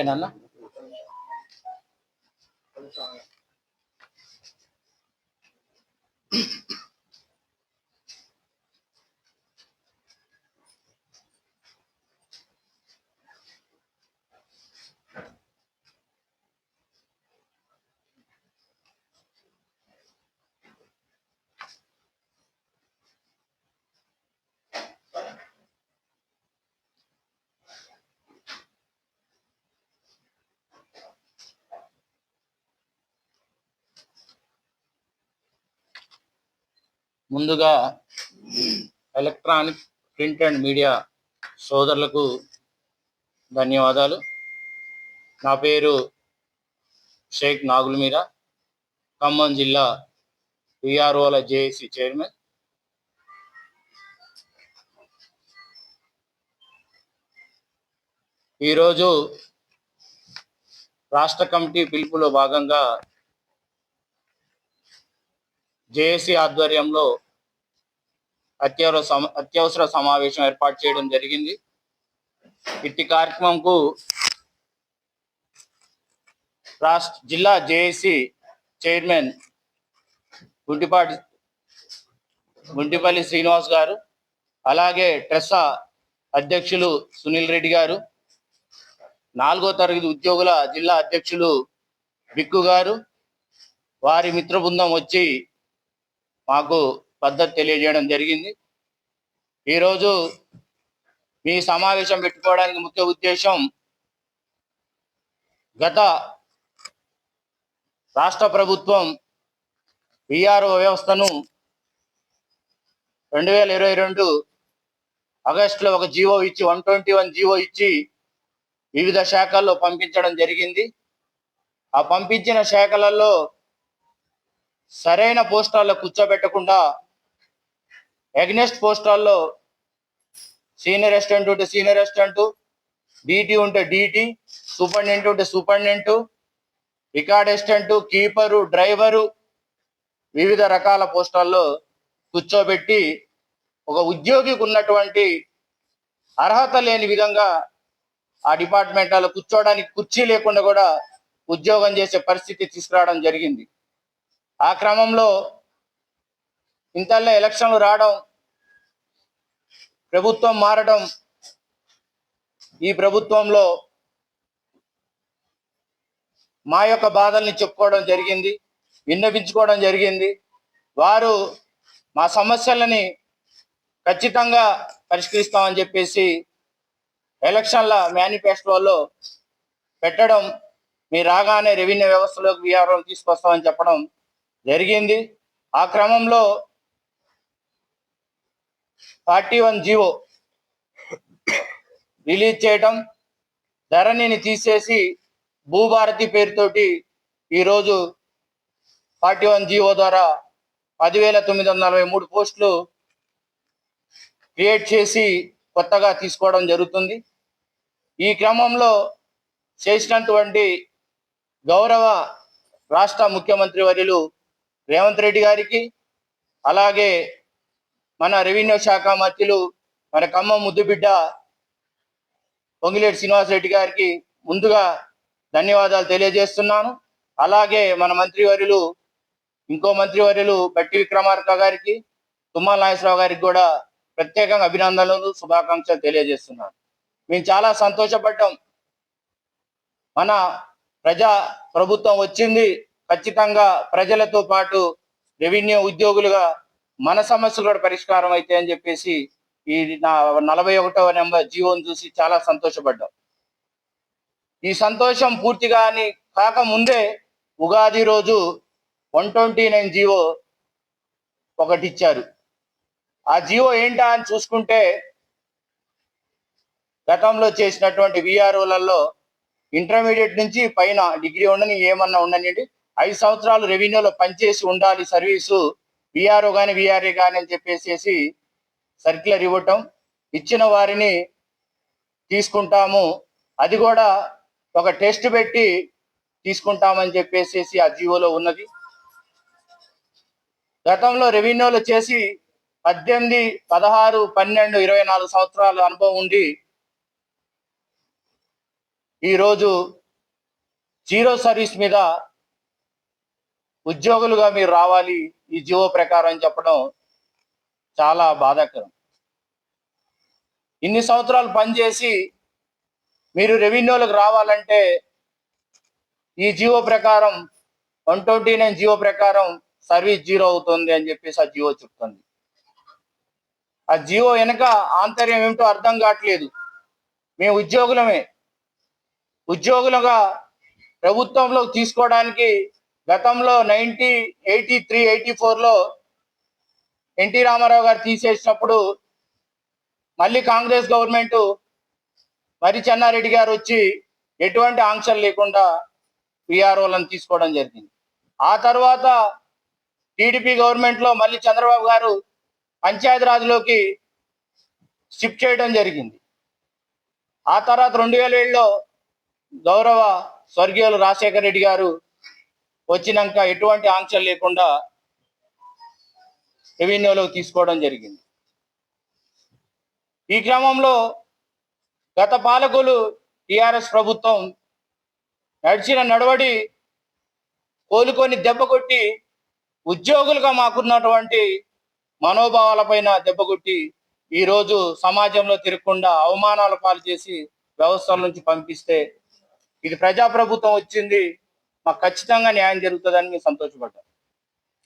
ఓకేనా ముందుగా electronic print and media సోదరులకు ధన్యవాదాలు. నా పేరు షేక్ నాగుల్ మీరా ఖమ్మం జిల్లా విఆర్ఓల జేఏసీ చైర్మన్. ఈరోజు రాష్ట్ర కమిటీ పిలుపులో భాగంగా జేఏసీ ఆధ్వర్యంలో అత్యవసర సమ- అత్యవసర సమావేశం ఏర్పాటు చేయడం జరిగింది. ఇట్టి కార్యక్రమంకు రాష్ట్ర జిల్లా J A C chairman Guntipati Guntipalli Srinivas గారు అలాగే ట్రెస్సా అధ్యక్షులు సునీల్ రెడ్డి గారు నాలుగో తరగతి ఉద్యోగుల జిల్లా అధ్యక్షులు బిక్కు గారు వారి మిత్ర బృందం వచ్చి మాకు పద్ధతి తెలియజేయడం జరిగింది. ఈరోజు మీ సమావేశం పెట్టుకోవడానికి ముఖ్య ఉద్దేశం గత రాష్ట్ర ప్రభుత్వం విఆర్ఓ వ్యవస్థను రెండు వేల ఇరవై రెండు ఆగస్టులో ఒక జీవో ఇచ్చి వన్ ట్వంటీ వన్ జీవో ఇచ్చి వివిధ శాఖల్లో పంపించడం జరిగింది. ఆ పంపించిన శాఖలలో సరైన పోస్టాల్లో కూర్చోబెట్టకుండా ఎగ్నెస్ట్ పోస్టాల్లో సీనియర్ అసిస్టెంట్ ఉంటే సీనియర్ అసిస్టెంట్ డిటి ఉంటే డిటి సూపరింటెండెంట్ ఉంటే superintendent record assistant keeper driver వివిధ రకాల పోస్టాల్లో కూర్చోబెట్టి ఒక ఉద్యోగికి ఉన్నటువంటి అర్హత లేని విధంగా ఆ డిపార్ట్మెంట్లో కూర్చోవడానికి కుర్చీ లేకుండా కూడా ఉద్యోగం చేసే పరిస్థితి తీసుకురావడం జరిగింది. ఆ క్రమంలో ఇంతల్లో ఎలక్షన్లు రావడం ప్రభుత్వం మారడం ఈ ప్రభుత్వంలో మా యొక్క బాధల్ని చెప్పుకోవడం జరిగింది విన్నపించుకోవడం జరిగింది. వారు మా సమస్యలని ఖచ్చితంగా పరిష్కరిస్తామని చెప్పేసి ఎలక్షన్ల మేనిఫెస్టోలో పెట్టడం మీరు రాగానే రెవెన్యూ వ్యవస్థలోకి వ్యవహారం తీసుకొస్తామని చెప్పడం జరిగింది. ఆ క్రమంలో ఫార్టీ వన్ జీవో రిలీజ్ చేయటం ధరణిని తీసేసి భూభారతి పేరుతోటి ఈరోజు ఫార్టీ వన్ జీవో ద్వారా పదివేల తొమ్మిది వందల నలభై మూడు పోస్టులు క్రియేట్ చేసి కొత్తగా తీసుకోవడం జరుగుతుంది. ఈ క్రమంలో చేసినటువంటి గౌరవ రాష్ట్ర ముఖ్యమంత్రి వర్యులు రేవంత్ రెడ్డి గారికి అలాగే మన రెవెన్యూ శాఖ మంత్రులు మన ఖమ్మం ముద్దుబిడ్డ పొంగిలేటి శ్రీనివాస్ రెడ్డి గారికి ముందుగా ధన్యవాదాలు తెలియజేస్తున్నాను. అలాగే మన మంత్రివర్యులు ఇంకో మంత్రివర్యులు బట్టి విక్రమార్క గారికి తుమ్మల నాగేశ్వరరావు గారికి కూడా ప్రత్యేకంగా అభినందనలు శుభాకాంక్షలు తెలియజేస్తున్నాను. మేము చాలా సంతోషపడ్డాం. మన ప్రజా ప్రభుత్వం వచ్చింది ఖచ్చితంగా ప్రజలతో పాటు రెవెన్యూ ఉద్యోగులుగా మన సమస్యలు కూడా పరిష్కారం అయితే అని చెప్పేసి ఈ నా నలభై ఒకటవ నెంబర్ జీవోని చూసి చాలా సంతోషపడ్డాం. ఈ సంతోషం పూర్తిగా అని కాకముందే ఉగాది రోజు వన్ ట్వంటీ నైన్ జీవో ఒకటి ఇచ్చారు. ఆ జీవో ఏంటా అని చూసుకుంటే గతంలో చేసినటువంటి విఆర్ఓలలో ఇంటర్మీడియట్ నుంచి పైన డిగ్రీ ఉండని ఏమన్నా ఉండనివ్వండి ఐదు సంవత్సరాలు రెవెన్యూలో పనిచేసి ఉండాలి సర్వీసు. విఆర్ఓ కానీ విఆర్ఏ కానీ అని చెప్పేసి సర్క్యులర్ ఇవ్వటం ఇచ్చిన వారిని తీసుకుంటాము. అది కూడా ఒక టెస్ట్ పెట్టి తీసుకుంటామని చెప్పేసి ఆ జీవోలో ఉన్నది. గతంలో రెవెన్యూలో చేసి పద్దెనిమిది పదహారు పన్నెండు ఇరవై నాలుగు సంవత్సరాల అనుభవం ఉండి ఈరోజు జీరో సర్వీస్ మీద ఉద్యోగులుగా మీరు రావాలి ఈ జీవో ప్రకారం చెప్పడం చాలా బాధాకరం. ఇన్ని సంవత్సరాలు పనిచేసి మీరు రెవెన్యూలకు రావాలంటే ఈ జీవో ప్రకారం one twenty nine G O ప్రకారం సర్వీస్ జీరో అవుతుంది అని చెప్పేసి ఆ జీవో చెప్తుంది. ఆ జీవో వెనక ఆంతర్యం ఏమిటో అర్థం కావట్లేదు. మేము ఉద్యోగులమే. ఉద్యోగులుగా ప్రభుత్వంలో తీసుకోవడానికి గతంలో నైన్టీ ఎయిటీ త్రీ ఎయిటీ ఫోర్లో ఎన్టీ రామారావు గారు తీసేసినప్పుడు మళ్ళీ కాంగ్రెస్ గవర్నమెంట్ మరి చెన్నారెడ్డి గారు వచ్చి ఎటువంటి ఆంక్షలు లేకుండా పిఆర్ఓలను తీసుకోవడం జరిగింది. ఆ తర్వాత టీడీపీ గవర్నమెంట్లో మళ్ళీ చంద్రబాబు గారు పంచాయతీరాజ్లోకి షిఫ్ట్ చేయడం జరిగింది. ఆ తర్వాత రెండు వేల ఏడులో గౌరవ స్వర్గీయులు రాజశేఖర రెడ్డి గారు వచ్చినాక ఎటువంటి ఆంక్షలు లేకుండా రెవెన్యూలోకి తీసుకోవడం జరిగింది. ఈ క్రమంలో గత పాలకులు టిఆర్ఎస్ ప్రభుత్వం నడిచిన నడవడి కోలుకొని దెబ్బ కొట్టి ఉద్యోగులుగా మాకున్నటువంటి మనోభావాలపైన దెబ్బ కొట్టి ఈ రోజు సమాజంలో తిరగకుండా అవమానాల పాలు చేసి వ్యవస్థల నుంచి పంపిస్తే ఇది ప్రజాప్రభుత్వం వచ్చింది. మాకు ఖచ్చితంగా న్యాయం జరుగుతుందని మేము సంతోషపడ్డాం.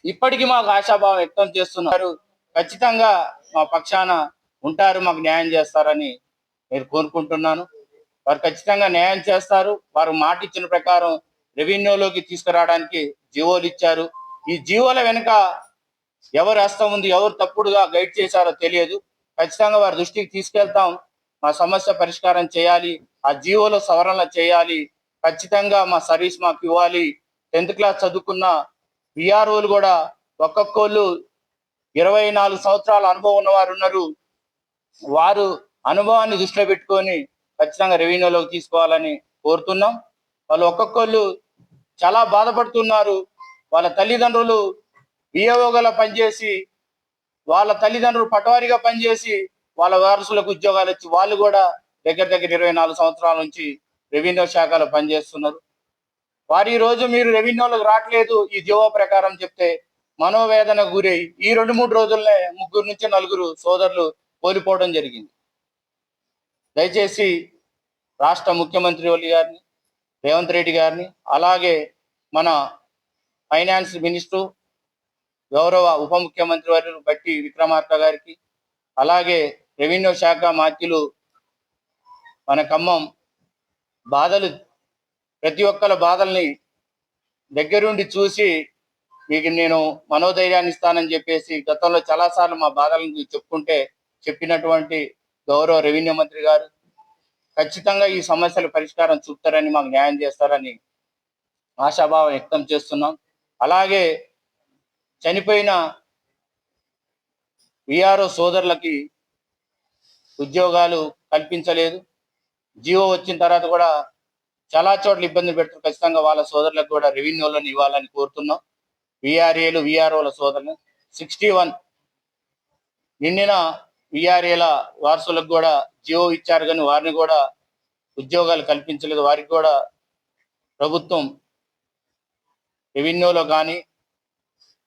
ఇప్పటికీ మాకు ఆశాభావం వ్యక్తం చేస్తున్నారు. ఖచ్చితంగా మా పక్షాన ఉంటారు మాకు న్యాయం చేస్తారని నేను కోరుకుంటున్నాను. వారు ఖచ్చితంగా న్యాయం చేస్తారు. వారు మాట ఇచ్చిన ప్రకారం రెవెన్యూలోకి తీసుకురావడానికి జీవోలు ఇచ్చారు. ఈ జీవోల వెనుక ఎవరు హస్తం ఉంది ఎవరు తప్పుడుగా గైడ్ చేశారో తెలియదు. ఖచ్చితంగా వారి దృష్టికి తీసుకెళ్తాం. మా సమస్య పరిష్కారం చేయాలి. ఆ జీవోలో సవరణ చేయాలి. ఖచ్చితంగా మా సర్వీస్ మాకు ఇవ్వాలి. టెన్త్ క్లాస్ చదువుకున్న విఆర్ఓలు కూడా ఒక్కొక్కళ్ళు ఇరవై నాలుగు సంవత్సరాల అనుభవం ఉన్నవారు ఉన్నారు. వారు అనుభవాన్ని దృష్టిలో పెట్టుకొని ఖచ్చితంగా రెవెన్యూలోకి తీసుకోవాలని కోరుతున్నాం. వాళ్ళు ఒక్కొక్కళ్ళు చాలా బాధపడుతున్నారు. వాళ్ళ తల్లిదండ్రులు విఏఓగా పనిచేసి వాళ్ళ తల్లిదండ్రులు పటవారిగా పనిచేసి వాళ్ళ వారసులకు ఉద్యోగాలు ఇచ్చి వాళ్ళు కూడా దగ్గర దగ్గర ఇరవై నాలుగు సంవత్సరాల నుంచి రెవెన్యూ శాఖలో పనిచేస్తున్నారు. వారు ఈ రోజు మీరు రెవెన్యూలకు రావట్లేదు ఈ జీవో ప్రకారం చెప్తే మనోవేదన గురై ఈ రెండు మూడు రోజుల్నే ముగ్గురు నుంచి నలుగురు సోదరులు కోల్పోవడం జరిగింది. దయచేసి రాష్ట్ర ముఖ్యమంత్రి ఒలి గారిని రేవంత్ రెడ్డి గారిని అలాగే మన ఫైనాన్స్ మినిస్టర్ గౌరవ ఉప ముఖ్యమంత్రి వారు బట్టి విక్రమార్క గారికి అలాగే రెవెన్యూ శాఖ మాత్యులు మన ఖమ్మం బాధలు ప్రతి ఒక్కరి బాధల్ని దగ్గరుండి చూసి మీకు నేను మనోధైర్యాన్ని ఇస్తానని చెప్పేసి గతంలో చాలాసార్లు మా బాధలను చెప్పుకుంటే చెప్పినటువంటి గౌరవ రెవెన్యూ మంత్రి గారు ఖచ్చితంగా ఈ సమస్యల పరిష్కారం చూపుతారని మాకు న్యాయం చేస్తారని ఆశాభావం వ్యక్తం చేస్తున్నాం. అలాగే చనిపోయిన విఆర్ఓ సోదరులకి ఉద్యోగాలు కల్పించలేదు. జియో వచ్చిన తర్వాత కూడా చాలా చోట్ల ఇబ్బంది పెడుతూ ఖచ్చితంగా వాళ్ళ సోదరులకు కూడా రెవెన్యూలను ఇవ్వాలని కోరుతున్నాం. విఆర్ఏలు విఆర్ఓల సోదరులు. సిక్స్టీ వన్ నిండిన విఆర్ఏల వారసులకు కూడా జియో ఇచ్చారు కానీ వారిని కూడా ఉద్యోగాలు కల్పించలేదు. వారికి కూడా ప్రభుత్వం రెవెన్యూలో కానీ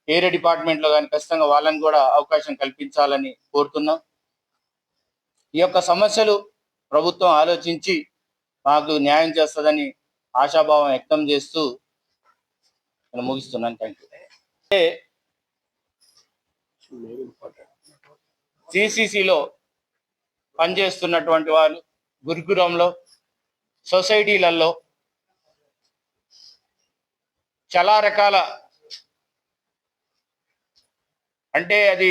ఏరియా డిపార్ట్మెంట్లో కానీ ఖచ్చితంగా వాళ్ళని కూడా అవకాశం కల్పించాలని కోరుతున్నాం. ఈ యొక్క సమస్యలు ప్రభుత్వం ఆలోచించి మాకు న్యాయం చేస్తుందని ఆశాభావం వ్యక్తం చేస్తూ నేను ముగిస్తున్నాను. థ్యాంక్ యూ సిసిసిలో పనిచేస్తున్నటువంటి వాళ్ళు గురుకులంలో సొసైటీలలో చాలా రకాల అంటే అది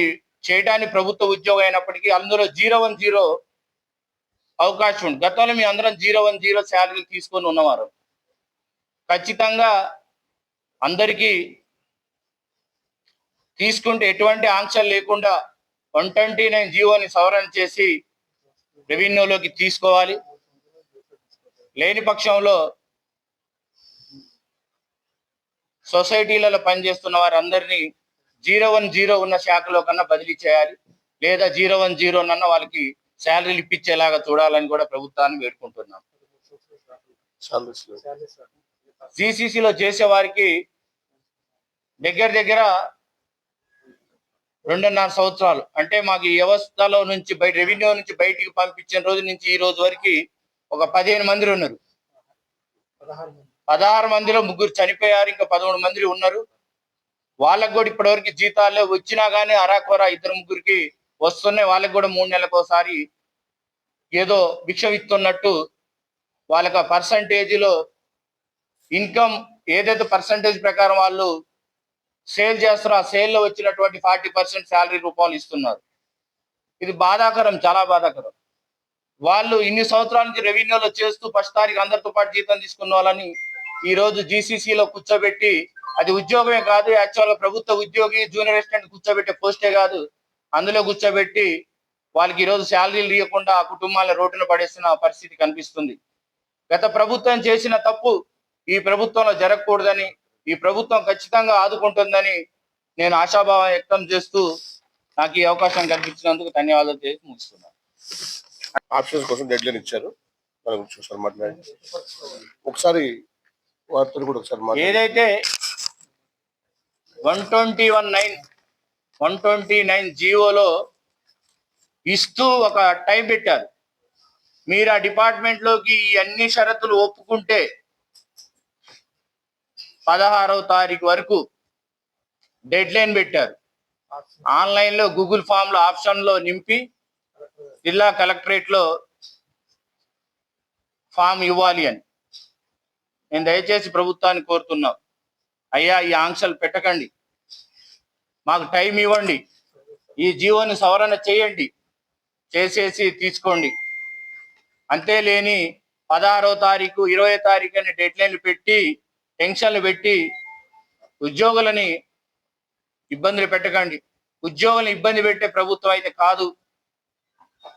చేయడానికి ప్రభుత్వ ఉద్యోగం అయినప్పటికీ అందులో జీరో వన్ జీరో అవకాశం ఉంది. గతంలో మీ అందరం జీరో వన్ జీరో శాలరీ తీసుకొని ఉన్నవారు. ఖచ్చితంగా అందరికీ తీసుకుంటే ఎటువంటి ఆంక్షలు లేకుండా వన్ ట్వంటీ నైన్ జీవోని సవరణ చేసి రెవెన్యూలోకి తీసుకోవాలి. లేని పక్షంలో సొసైటీలలో పనిచేస్తున్న వారందరినీ జీరో వన్ జీరో ఉన్న శాఖలో కన్నా బదిలీ చేయాలి. లేదా జీరో వన్ జీరో నన్న వాళ్ళకి శాలరీలు ఇప్పించేలాగా చూడాలని కూడా ప్రభుత్వాన్ని వేడుకుంటున్నాం. జీసీసీలో చేసే వారికి దగ్గర దగ్గర రెండున్నర సంవత్సరాలు. అంటే మాకు ఈ వ్యవస్థలో నుంచి బయట రెవెన్యూ నుంచి బయటికి పంపించిన రోజు నుంచి ఈ రోజు వరకు ఒక పదిహేను మంది ఉన్నారు. పదహారు మందిలో ముగ్గురు చనిపోయారు ఇంకా పదమూడు మంది ఉన్నారు. వాళ్ళకు కూడా ఇప్పటివరకు జీతాలు వచ్చినా కానీ అరాకొర ఇద్దరు ముగ్గురికి వస్తున్నాయి వాళ్ళకి కూడా మూడు నెలలకోసారి ఏదో భిక్ష ఇస్తున్నట్టు వాళ్ళకి పర్సంటేజీలో ఇన్కమ్ ఏదైతే పర్సంటేజ్ ప్రకారం వాళ్ళు సేల్ చేస్తారో ఆ సేల్లో వచ్చినటువంటి ఫార్టీ పర్సెంట్ శాలరీ రూపాయలు ఇస్తున్నారు. ఇది బాధాకరం చాలా బాధాకరం. వాళ్ళు ఇన్ని సంవత్సరాల నుంచి రెవెన్యూలో చేస్తూ ఫస్ట్ తారీఖు అందరితో పాటు జీతం తీసుకున్న వాళ్ళని ఈ రోజు కూర్చోబెట్టి అది ఉద్యోగమే కాదు యాక్చువల్గా ప్రభుత్వ ఉద్యోగి జూనియర్ అసిస్టెంట్ కూర్చోబెట్టే పోస్టే కాదు. అందులో కూర్చోబెట్టి వాళ్ళకి ఈ రోజు శాలరీలు ఇవ్వకుండా ఆ కుటుంబాలను రోడ్డున పడేస్తున్న పరిస్థితి కనిపిస్తుంది. గత ప్రభుత్వం చేసిన తప్పు ఈ ప్రభుత్వంలో జరగకూడదని ఈ ప్రభుత్వం ఖచ్చితంగా ఆదుకుంటుందని నేను ఆశాభావం వ్యక్తం చేస్తూ నాకు ఈ అవకాశం కల్పించినందుకు ధన్యవాదాలు చేసి ముగిస్తున్నాను ఆప్షన్స్ కోసం డెడ్ లైన్ ఇచ్చారు. మనం చూసారు మాట్లాడి ఒకసారి కూడా ఒకసారి ఏదైతే one twenty one nine one twenty nine జీవోలో ఇస్తూ ఒక టైం పెట్టారు. మీరు ఆ డిపార్ట్మెంట్లోకి ఈ అన్ని షరతులు ఒప్పుకుంటే పదహారవ తారీఖు వరకు డెడ్ లైన్ పెట్టారు. ఆన్లైన్లో గూగుల్ ఫామ్లో ఆప్షన్లో నింపి జిల్లా కలెక్టరేట్లో ఫామ్ ఇవ్వాలి అని. నేను దయచేసి ప్రభుత్వాన్ని కోరుతున్నాం. అయ్యా ఈ ఆంక్షలు పెట్టకండి. మాకు టైం ఇవ్వండి. ఈ జీవోని సవరణ చేయండి. చేసేసి తీసుకోండి. అంతేలేని పదహారో తారీఖు ఇరవై తారీఖు అని డెడ్లైన్లు పెట్టి టెన్షన్లు పెట్టి ఉద్యోగులని ఇబ్బందులు పెట్టకండి. ఉద్యోగులను ఇబ్బంది పెట్టే ప్రభుత్వం అయితే కాదు.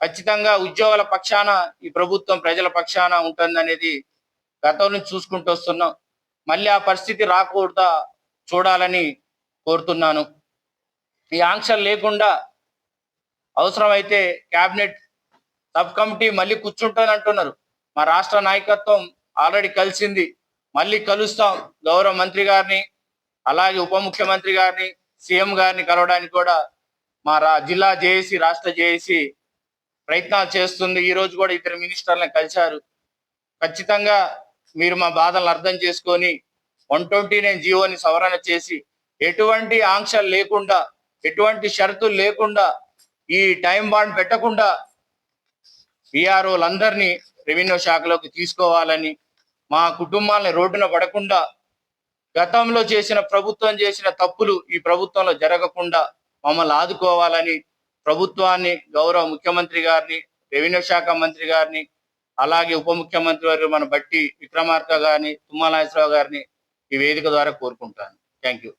ఖచ్చితంగా ఉద్యోగుల పక్షాన ఈ ప్రభుత్వం ప్రజల పక్షాన ఉంటుందనేది గతం నుంచి చూసుకుంటూ వస్తున్నాం. మళ్ళీ ఆ పరిస్థితి రాకూడదా చూడాలని కోరుతున్నాను. ఈ ఆంక్షలు లేకుండా అవసరమైతే క్యాబినెట్ సబ్ కమిటీ మళ్ళీ కూర్చుంటాను అంటున్నారు. మా రాష్ట్ర నాయకత్వం ఆల్రెడీ కలిసింది. మళ్ళీ కలుస్తాం. గౌరవ మంత్రి గారిని అలాగే ఉప ముఖ్యమంత్రి గారిని సీఎం గారిని కలవడానికి కూడా మా రా జిల్లా జేఏసీ రాష్ట్ర జేఏసీ ప్రయత్నాలు చేస్తుంది. ఈ రోజు కూడా ఇద్దరు మినిస్టర్లను కలిశారు. ఖచ్చితంగా మీరు మా బాధలను అర్థం చేసుకొని వన్ ట్వంటీ నైన్ జీవోని సవరణ చేసి ఎటువంటి ఆంక్షలు లేకుండా ఎటువంటి షరతులు లేకుండా ఈ టైం బాండ్ పెట్టకుండా పిఆర్ఓలందరినీ రెవెన్యూ శాఖలోకి తీసుకోవాలని మా కుటుంబాలని రోడ్డున పడకుండా గతంలో చేసిన ప్రభుత్వం చేసిన తప్పులు ఈ ప్రభుత్వంలో జరగకుండా మమ్మల్ని ఆదుకోవాలని ప్రభుత్వాన్ని గౌరవ ముఖ్యమంత్రి గారిని రెవెన్యూ శాఖ మంత్రి గారిని అలాగే ఉప ముఖ్యమంత్రి వారు మన బట్టి విక్రమార్క గారిని తుమ్మలాశ్వరావు గారిని ఈ వేదిక ద్వారా కోరుకుంటాను. Thank you.